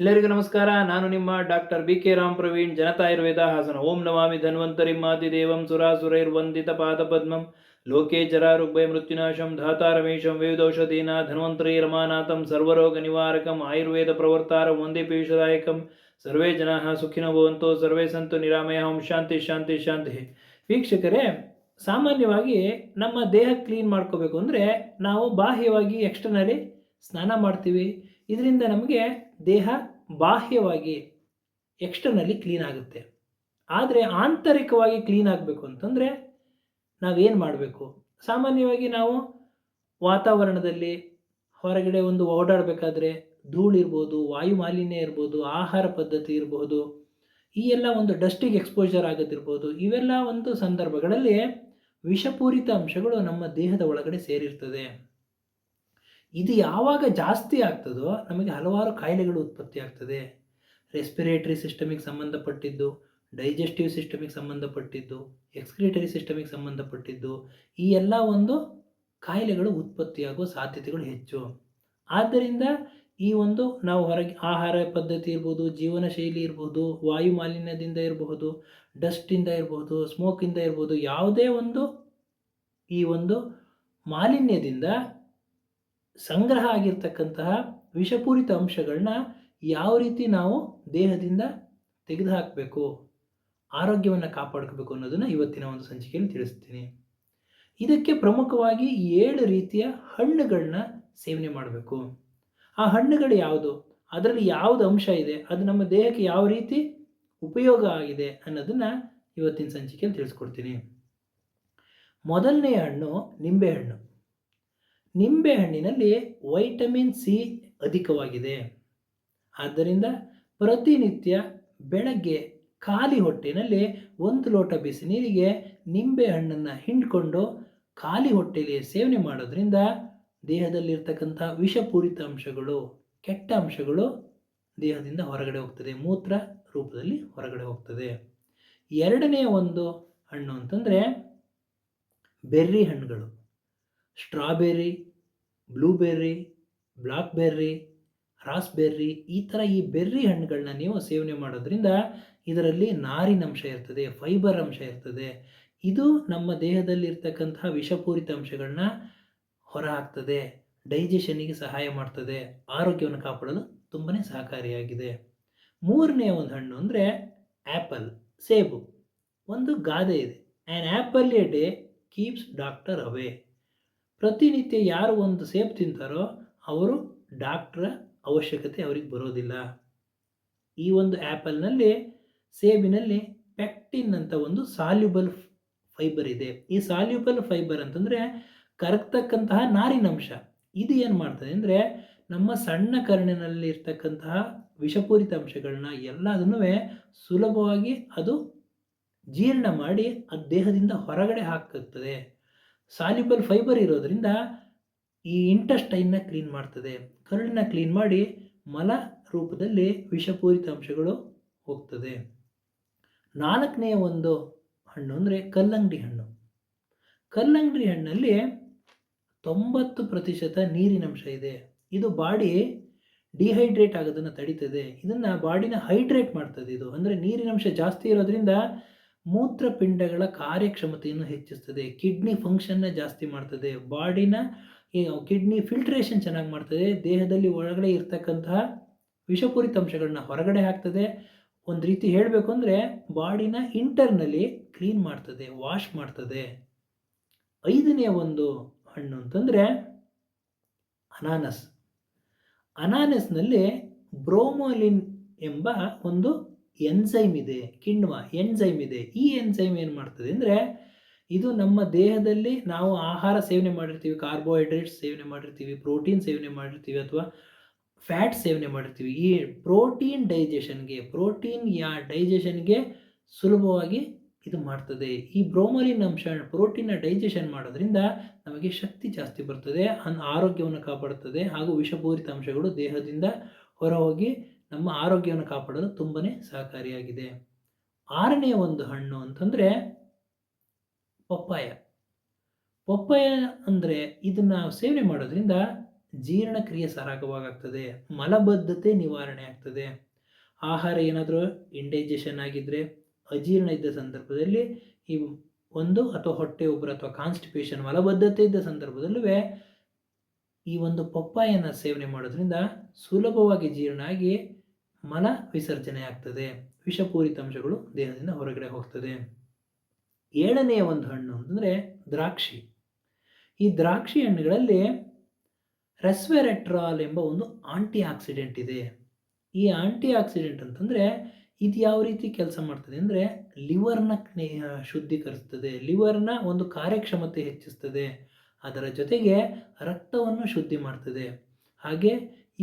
ಎಲ್ಲರಿಗೂ ನಮಸ್ಕಾರ. ನಾನು ನಿಮ್ಮ doctor B K Ram Praveen, Janata Ayurveda Hassan. ಓಂ ನಮಾಮಿ ಧನ್ವಂತರಿ ಮಾತಿದೇವಂ ಪಾದ ಪಾದಪದ್ಮಂ ಲೋಕೆ ಜರಾರುಗ್ಭಯ ಮೃತ್ಯುನಾಶಂ ಧಾತಾರಮೇಶಂ ವೇದೌಷಧೀನ ಧನ್ವಂತರಿ ರಮಾನಾಥಂ ಸರ್ವರೋಗ ನಿವಾರಕಂ ಆಯುರ್ವೇದ ಪ್ರವರ್ತಾರ ಒಂದೇ ಪೀಯೂಷದಾಯಕಂ ಸರ್ವೇ ಜನಾ ಸುಖಿನೋ ಭವಂತು, ಸರ್ವೇ ಸಂತು ನಿರಾಮಯ, ಓಂ ಶಾಂತಿ ಶಾಂತಿ ಶಾಂತಿ. ವೀಕ್ಷಕರೇ, ಸಾಮಾನ್ಯವಾಗಿ ನಮ್ಮ ದೇಹ ಕ್ಲೀನ್ ಮಾಡ್ಕೋಬೇಕು ಅಂದರೆ ನಾವು ಬಾಹ್ಯವಾಗಿ ಎಕ್ಸ್ಟರ್ನಲಿ ಸ್ನಾನ ಮಾಡ್ತೀವಿ. ಇದರಿಂದ ನಮಗೆ ದೇಹ ಬಾಹ್ಯವಾಗಿ ಎಕ್ಸ್ಟರ್ನಲ್ಲಿ ಕ್ಲೀನ್ ಆಗುತ್ತೆ. ಆದರೆ ಆಂತರಿಕವಾಗಿ ಕ್ಲೀನ್ ಆಗಬೇಕು ಅಂತಂದರೆ ನಾವೇನು ಮಾಡಬೇಕು? ಸಾಮಾನ್ಯವಾಗಿ ನಾವು ವಾತಾವರಣದಲ್ಲಿ ಹೊರಗಡೆ ಒಂದು ಓಡಾಡಬೇಕಾದ್ರೆ ಧೂಳಿರ್ಬೋದು ವಾಯು ಮಾಲಿನ್ಯ ಇರ್ಬೋದು, ಆಹಾರ ಪದ್ಧತಿ ಇರಬಹುದು ಈ ಎಲ್ಲ ಒಂದು ಡಸ್ಟಿಗೆ ಎಕ್ಸ್ಪೋಜರ್ ಆಗೋದಿರ್ಬೋದು, ಇವೆಲ್ಲ ಒಂದು ಸಂದರ್ಭಗಳಲ್ಲಿ ವಿಷಪೂರಿತ ಅಂಶಗಳು ನಮ್ಮ ದೇಹದ ಒಳಗಡೆ ಸೇರಿರ್ತದೆ. ಇದು ಯಾವಾಗ ಜಾಸ್ತಿ ಆಗ್ತದೋ ನಮಗೆ ಹಲವಾರು ಕಾಯಿಲೆಗಳು ಉತ್ಪತ್ತಿ ಆಗ್ತದೆ. ರೆಸ್ಪಿರೇಟರಿ ಸಿಸ್ಟಮಿಗೆ ಸಂಬಂಧಪಟ್ಟಿದ್ದು ಡೈಜೆಸ್ಟಿವ್ ಸಿಸ್ಟಮಿಗೆ ಸಂಬಂಧಪಟ್ಟಿದ್ದು ಎಕ್ಸ್ಕ್ರಿಟರಿ ಸಿಸ್ಟಮಿಗೆ ಸಂಬಂಧಪಟ್ಟಿದ್ದು ಈ ಎಲ್ಲ ಒಂದು ಕಾಯಿಲೆಗಳು ಉತ್ಪತ್ತಿಯಾಗುವ ಸಾಧ್ಯತೆಗಳು ಹೆಚ್ಚು. ಆದ್ದರಿಂದ ಈ ಒಂದು ನಾವು ಹೊರಗೆ ಆಹಾರ ಪದ್ಧತಿ ಇರ್ಬೋದು, ಜೀವನ ಶೈಲಿ ಇರ್ಬೋದು, ವಾಯು ಮಾಲಿನ್ಯದಿಂದ ಇರಬಹುದು ಡಸ್ಟಿಂದ ಇರಬಹುದು ಸ್ಮೋಕಿಂದ ಇರ್ಬೋದು ಯಾವುದೇ ಒಂದು ಈ ಒಂದು ಮಾಲಿನ್ಯದಿಂದ ಸಂಗ್ರಹ ಆಗಿರ್ತಕ್ಕಂತಹ ವಿಷಪೂರಿತ ಅಂಶಗಳನ್ನ ಯಾವ ರೀತಿ ನಾವು ದೇಹದಿಂದ ತೆಗೆದುಹಾಕಬೇಕು, ಆರೋಗ್ಯವನ್ನು ಕಾಪಾಡ್ಕೋಬೇಕು ಅನ್ನೋದನ್ನು ಇವತ್ತಿನ ಒಂದು ಸಂಚಿಕೆಯಲ್ಲಿ ತಿಳಿಸ್ತೀನಿ. ಇದಕ್ಕೆ ಪ್ರಮುಖವಾಗಿ ಏಳು ರೀತಿಯ ಹಣ್ಣುಗಳನ್ನ ಸೇವನೆ ಮಾಡಬೇಕು. ಆ ಹಣ್ಣುಗಳು ಯಾವುದು? ಅದರಲ್ಲಿ ಯಾವುದು ಅಂಶ ಇದೆ? ಅದು ನಮ್ಮ ದೇಹಕ್ಕೆ ಯಾವ ರೀತಿ ಉಪಯೋಗ ಆಗಿದೆ ಅನ್ನೋದನ್ನು ಇವತ್ತಿನ ಸಂಚಿಕೆಯಲ್ಲಿ ತಿಳಿಸ್ಕೊಡ್ತೀನಿ. ಮೊದಲನೇ ಹಣ್ಣು ನಿಂಬೆಹಣ್ಣು ನಿಂಬೆಹಣ್ಣಿನಲ್ಲಿ ವೈಟಮಿನ್ ಸಿ ಅಧಿಕವಾಗಿದೆ. ಆದ್ದರಿಂದ ಪ್ರತಿನಿತ್ಯ ಬೆಳಗ್ಗೆ ಖಾಲಿ ಹೊಟ್ಟೆಯಲ್ಲಿ ಒಂದು ಲೋಟ ಬಿಸಿ ನೀರಿಗೆ ನಿಂಬೆಹಣ್ಣನ್ನು ಹಿಂಡ್ಕೊಂಡು ಖಾಲಿ ಹೊಟ್ಟೆಯಲ್ಲಿ ಸೇವನೆ ಮಾಡೋದ್ರಿಂದ ದೇಹದಲ್ಲಿರ್ತಕ್ಕಂಥ ವಿಷಪೂರಿತ ಅಂಶಗಳು, ಕೆಟ್ಟ ಅಂಶಗಳು ದೇಹದಿಂದ ಹೊರಗಡೆ ಹೋಗ್ತದೆ. ಮೂತ್ರ ರೂಪದಲ್ಲಿ ಹೊರಗಡೆ ಹೋಗ್ತದೆ. ಎರಡನೇ ಒಂದು ಹಣ್ಣು ಅಂತಂದರೆ ಬೆರ್ರಿ ಹಣ್ಣುಗಳು. ಸ್ಟ್ರಾಬೆರ್ರಿ ಬ್ಲೂಬೆರ್ರಿ, ಬ್ಲಾಕ್ಬೆರ್ರಿ, ರಾಸ್ಬೆರ್ರಿ, ಈ ಥರ ಈ ಬೆರ್ರಿ ಹಣ್ಣುಗಳನ್ನ ನೀವು ಸೇವನೆ ಮಾಡೋದ್ರಿಂದ ಇದರಲ್ಲಿ ನಾರಿನಂಶ ಇರ್ತದೆ, ಫೈಬರ್ ಅಂಶ ಇರ್ತದೆ. ಇದು ನಮ್ಮ ದೇಹದಲ್ಲಿರ್ತಕ್ಕಂತಹ ವಿಷಪೂರಿತ ಅಂಶಗಳನ್ನ ಹೊರ ಹಾಕ್ತದೆ ಡೈಜೆಷನಿಗೆ ಸಹಾಯ ಮಾಡ್ತದೆ, ಆರೋಗ್ಯವನ್ನು ಕಾಪಾಡಲು ತುಂಬಾ ಸಹಕಾರಿಯಾಗಿದೆ. ಮೂರನೆಯ ಒಂದು ಹಣ್ಣು ಅಂದರೆ ಆ್ಯಪಲ್, ಸೇಬು. ಒಂದು ಗಾದೆ ಇದೆ. An apple a day keeps doctor away ಪ್ರತಿನಿತ್ಯ ಯಾರು ಒಂದು ಸೇಬು ತಿಂತಾರೋ ಅವರು ಡಾಕ್ಟ್ರ ಅವಶ್ಯಕತೆ ಅವ್ರಿಗೆ ಬರೋದಿಲ್ಲ. ಈ ಒಂದು ಆ್ಯಪಲ್ನಲ್ಲಿ ಸೇಬಿನಲ್ಲಿ ಪೆಕ್ಟಿನ್ ಅಂತ ಒಂದು ಸಾಲ್ಯುಬಲ್ ಫೈಬರ್ ಇದೆ. ಈ ಸಾಲ್ಯುಬಲ್ ಫೈಬರ್ ಅಂತಂದರೆ ಕರಗ್ತಕ್ಕಂತಹ ನಾರಿನಂಶ ಇದು ಏನು ಮಾಡ್ತದೆ ಅಂದರೆ ನಮ್ಮ ಸಣ್ಣ ಕರುಣಿನಲ್ಲಿ ಇರ್ತಕ್ಕಂತಹ ವಿಷಪೂರಿತ ಅಂಶಗಳನ್ನ ಎಲ್ಲದನ್ನೂ ಸುಲಭವಾಗಿ ಅದು ಜೀರ್ಣ ಮಾಡಿ ಅದು ದೇಹದಿಂದ ಹೊರಗಡೆ ಹಾಕುತ್ತದೆ ಸಾಲ್ಯುಬಲ್ ಫೈಬರ್ ಇರೋದರಿಂದ ಈ ಇಂಟಸ್ಟೈನ್ನ ಕ್ಲೀನ್ ಮಾಡ್ತದೆ. ಕರುಳಿನ ಕ್ಲೀನ್ ಮಾಡಿ ಮಲ ರೂಪದಲ್ಲಿ ವಿಷಪೂರಿತ ಅಂಶಗಳು ಹೋಗ್ತದೆ. ನಾಲ್ಕನೆಯ ಒಂದು ಹಣ್ಣು ಅಂದರೆ ಕಲ್ಲಂಗಡಿ ಹಣ್ಣು. ಕಲ್ಲಂಗಡಿ ಹಣ್ಣಲ್ಲಿ ತೊಂಬತ್ತು ಪ್ರತಿಶತ ನೀರಿನಂಶ ಇದೆ. ಇದು ಬಾಡಿ ಡಿಹೈಡ್ರೇಟ್ ಆಗೋದನ್ನು ತಡೀತದೆ. ಇದನ್ನು ಬಾಡಿನ ಹೈಡ್ರೇಟ್ ಮಾಡ್ತದೆ ಇದು. ಅಂದರೆ ನೀರಿನಂಶ ಜಾಸ್ತಿ ಇರೋದ್ರಿಂದ ಮೂತ್ರಪಿಂಡಗಳ ಕಾರ್ಯಕ್ಷಮತೆಯನ್ನು ಹೆಚ್ಚಿಸ್ತದೆ. ಕಿಡ್ನಿ ಫಂಕ್ಷನ್ನ ಜಾಸ್ತಿ ಮಾಡ್ತದೆ. ಬಾಡಿನ ಕಿಡ್ನಿ ಫಿಲ್ಟ್ರೇಷನ್ ಚೆನ್ನಾಗಿ ಮಾಡ್ತದೆ. ದೇಹದಲ್ಲಿ ಒಳಗಡೆ ಇರ್ತಕ್ಕಂತಹ ವಿಷಪೂರಿತ ಅಂಶಗಳನ್ನ ಹೊರಗಡೆ ಹಾಕ್ತದೆ. ಒಂದು ರೀತಿ ಹೇಳಬೇಕು ಅಂದರೆ ಬಾಡಿನ ಇಂಟರ್ನಲ್ಲಿ ಕ್ಲೀನ್ ಮಾಡ್ತದೆ ವಾಶ್ ಮಾಡ್ತದೆ. ಐದನೇ ಒಂದು ಹಣ್ಣು ಅಂತಂದರೆ ಅನಾನಸ್. ಅನಾನಸ್ನಲ್ಲಿ ಬ್ರೋಮೋಲಿನ್ ಎಂಬ ಒಂದು ಎನ್ಸೈಮ್ ಇದೆ, ಕಿಣ್ವ ಎನ್ಸೈಮ್ ಇದೆ, ಈ ಎನ್ಸೈಮ್ ಏನು ಮಾಡ್ತದೆ ಅಂದರೆ ಇದು ನಮ್ಮ ದೇಹದಲ್ಲಿ ನಾವು ಆಹಾರ ಸೇವನೆ ಮಾಡಿರ್ತೀವಿ ಕಾರ್ಬೋಹೈಡ್ರೇಟ್ಸ್ ಸೇವನೆ ಮಾಡಿರ್ತೀವಿ ಪ್ರೋಟೀನ್ ಸೇವನೆ ಮಾಡಿರ್ತೀವಿ ಅಥವಾ ಫ್ಯಾಟ್ ಸೇವನೆ ಮಾಡಿರ್ತೀವಿ. ಈ ಪ್ರೋಟೀನ್ ಡೈಜೆಷನ್ಗೆ ಪ್ರೋಟೀನ್ ಯಾ ಡೈಜೆಷನ್ಗೆ ಸುಲಭವಾಗಿ ಇದು ಮಾಡ್ತದೆ. ಈ ಬ್ರೋಮಲಿನ್ ಅಂಶ ಪ್ರೋಟೀನ್ನ ಡೈಜೆಷನ್ ಮಾಡೋದ್ರಿಂದ ನಮಗೆ ಶಕ್ತಿ ಜಾಸ್ತಿ ಬರ್ತದೆ, ಅನ್ ಆರೋಗ್ಯವನ್ನು ಕಾಪಾಡುತ್ತದೆ ಹಾಗೂ ವಿಷಪೂರಿತ ಅಂಶಗಳು ದೇಹದಿಂದ ಹೊರಹೋಗಿ ನಮ್ಮ ಆರೋಗ್ಯವನ್ನು ಕಾಪಾಡಲು ತುಂಬನೇ ಸಹಕಾರಿಯಾಗಿದೆ. ಆರನೇ ಒಂದು ಹಣ್ಣು ಅಂತಂದರೆ ಪಪ್ಪಾಯ. ಪಪ್ಪಾಯ ಅಂದರೆ ಇದನ್ನು ಸೇವನೆ ಮಾಡೋದ್ರಿಂದ ಜೀರ್ಣಕ್ರಿಯೆ ಸರಾಗವಾಗ್ತದೆ ಮಲಬದ್ಧತೆ ನಿವಾರಣೆ ಆಗ್ತದೆ. ಆಹಾರ ಏನಾದರೂ ಇಂಡೈಜೆಷನ್ ಆಗಿದ್ದರೆ ಅಜೀರ್ಣ ಇದ್ದ ಸಂದರ್ಭದಲ್ಲಿ ಈ ಒಂದು ಅಥವಾ ಹೊಟ್ಟೆ ಉಬ್ಬರ ಅಥವಾ ಕಾನ್ಸ್ಟಿಪೇಷನ್ ಮಲಬದ್ಧತೆ ಇದ್ದ ಸಂದರ್ಭದಲ್ಲೂ ಈ ಒಂದು ಪಪ್ಪಾಯನ್ನು ಸೇವನೆ ಮಾಡೋದ್ರಿಂದ ಸುಲಭವಾಗಿ ಜೀರ್ಣ ಆಗಿ ಮಲ ವಿಸರ್ಜನೆ ಆಗ್ತದೆ ವಿಷಪೂರಿತ ಅಂಶಗಳು ದೇಹದಿಂದ ಹೊರಗಡೆ ಹೋಗ್ತದೆ. ಏಳನೆಯ ಒಂದು ಹಣ್ಣು ಅಂತಂದರೆ ದ್ರಾಕ್ಷಿ. ಈ ದ್ರಾಕ್ಷಿ ಹಣ್ಣುಗಳಲ್ಲಿ ರೆಸ್ವೆರೆಟ್ರಾಲ್ ಎಂಬ ಒಂದು ಆಂಟಿ ಆಕ್ಸಿಡೆಂಟ್ ಇದೆ. ಈ ಆಂಟಿ ಆಕ್ಸಿಡೆಂಟ್ ಅಂತಂದರೆ ಇದು ಯಾವ ರೀತಿ ಕೆಲಸ ಮಾಡ್ತದೆ ಅಂದರೆ ಲಿವರ್ನ ಶುದ್ಧೀಕರಿಸ್ತದೆ. ಲಿವರ್ನ ಒಂದು ಕಾರ್ಯಕ್ಷಮತೆ ಹೆಚ್ಚಿಸ್ತದೆ. ಅದರ ಜೊತೆಗೆ ರಕ್ತವನ್ನು ಶುದ್ಧಿ ಮಾಡ್ತದೆ. ಹಾಗೆ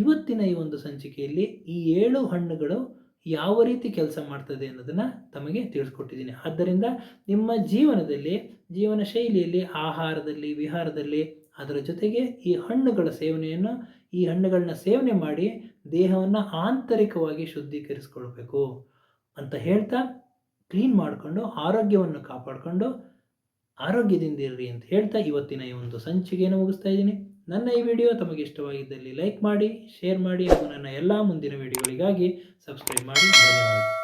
ಇವತ್ತಿನ ಈ ಒಂದು ಸಂಚಿಕೆಯಲ್ಲಿ ಈ ಏಳು ಹಣ್ಣುಗಳು ಯಾವ ರೀತಿ ಕೆಲಸ ಮಾಡ್ತದೆ ಅನ್ನೋದನ್ನು ತಮಗೆ ತಿಳಿಸ್ಕೊಟ್ಟಿದ್ದೀನಿ. ಆದ್ದರಿಂದ ನಿಮ್ಮ ಜೀವನದಲ್ಲಿ, ಜೀವನ ಶೈಲಿಯಲ್ಲಿ, ಆಹಾರದಲ್ಲಿ, ವಿಹಾರದಲ್ಲಿ ಅದರ ಜೊತೆಗೆ ಈ ಹಣ್ಣುಗಳ ಸೇವನೆಯನ್ನು, ಈ ಹಣ್ಣುಗಳನ್ನ ಸೇವನೆ ಮಾಡಿ ದೇಹವನ್ನು ಆಂತರಿಕವಾಗಿ ಶುದ್ಧೀಕರಿಸ್ಕೊಳ್ಬೇಕು ಅಂತ ಹೇಳ್ತಾ, ಕ್ಲೀನ್ ಮಾಡಿಕೊಂಡು, ಆರೋಗ್ಯವನ್ನು ಕಾಪಾಡಿಕೊಂಡು ಆರೋಗ್ಯದಿಂದ ಇರ್ರಿ ಅಂತ ಹೇಳ್ತಾ ಇವತ್ತಿನ ಈ ಒಂದು ಸಂಚಿಕೆಯನ್ನು ಮುಗಿಸ್ತಾ ಇದ್ದೀನಿ. ನನ್ನ ಈ ವಿಡಿಯೋ ತಮಗೆ ಇಷ್ಟವಾಗಿದ್ದಲ್ಲಿ ಲೈಕ್ ಮಾಡಿ, ಶೇರ್ ಮಾಡಿ ಹಾಗೂ ನನ್ನ ಎಲ್ಲ ಮುಂದಿನ ವಿಡಿಯೋಗಳಿಗಾಗಿ ಸಬ್ಸ್ಕ್ರೈಬ್ ಮಾಡಿ. ಧನ್ಯವಾದ